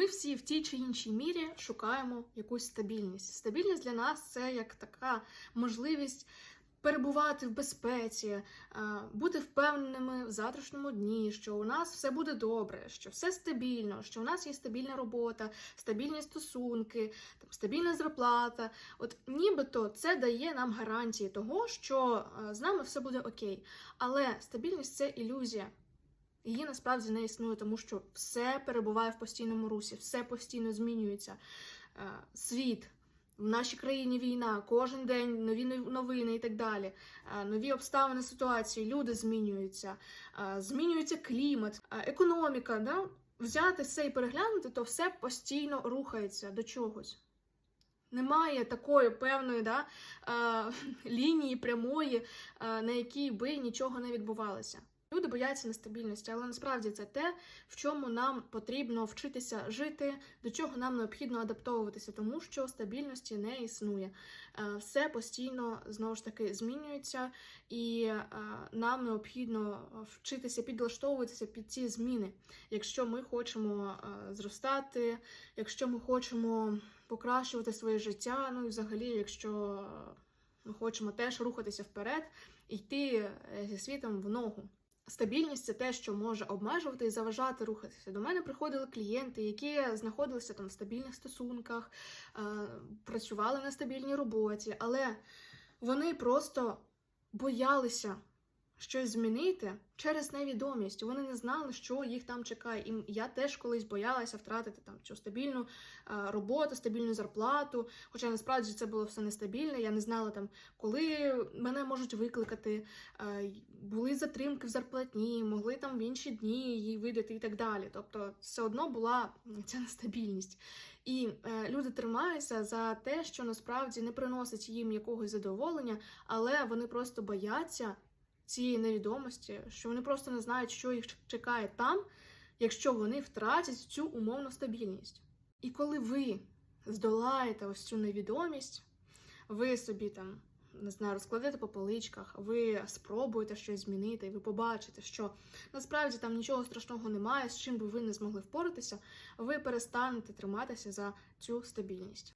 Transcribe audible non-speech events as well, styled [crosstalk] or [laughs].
Ми всі в тій чи іншій мірі шукаємо якусь стабільність. Стабільність для нас це як така можливість перебувати в безпеці, е, бути впевненими в завтрашньому дні, що у нас все буде добре, що все стабільно, що у нас є стабільна робота, стабільні стосунки, там, стабільна зарплата. От нібито це дає нам гарантії того, що е, з нами все буде окей. Але стабільність це ілюзія. Її насправді не існує, тому що все перебуває в постійному русі, все постійно змінюється. Е, Світ, в нашій країні війна, кожен день нові новини і так далі. Е, Нові обставини ситуації, люди змінюються, е, змінюється клімат, економіка. Да? Взяти все і переглянути, то все постійно рухається до чогось. Немає такої певної да, [laughs] лінії прямої, на якій би нічого не відбувалося. Люди бояться нестабільності, але насправді це те, в чому нам потрібно вчитися жити, до чого нам необхідно адаптовуватися, тому що стабільності не існує. Е, Все постійно знову ж таки змінюється, і е, нам необхідно вчитися підлаштовуватися під ці зміни, якщо ми хочемо е, зростати, якщо ми хочемо покращувати своє життя, ну і взагалі, якщо ми хочемо теж рухатися вперед і йти зі світом в ногу. Стабільність це те, що може обмежувати і заважати рухатися. До мене приходили клієнти, які знаходилися там в стабільних стосунках, е, працювали на стабільній роботі, але вони просто боялися щось змінити через невідомість. Вони не знали, що їх там чекає. І я теж колись боялася втратити там цю стабільну е, роботу, стабільну зарплату. Хоча насправді це було все нестабільне. Я не знала там, коли мене можуть викликати. Е, Були затримки в зарплатні, могли там в інші дні її видати і так далі. Тобто, все одно була ця нестабільність. І е, люди тримаються за те, що насправді не приносить їм якогось задоволення, але вони просто бояться цієї невідомості, що вони просто не знають, що їх чекає там, якщо вони втратять цю умовну стабільність. І коли ви здолаєте ось цю невідомість, ви собі там не знаю, розкладете по поличках, ви спробуєте щось змінити, ви побачите, що насправді там нічого страшного немає, з чим би ви не змогли впоратися, ви перестанете триматися за цю стабільність.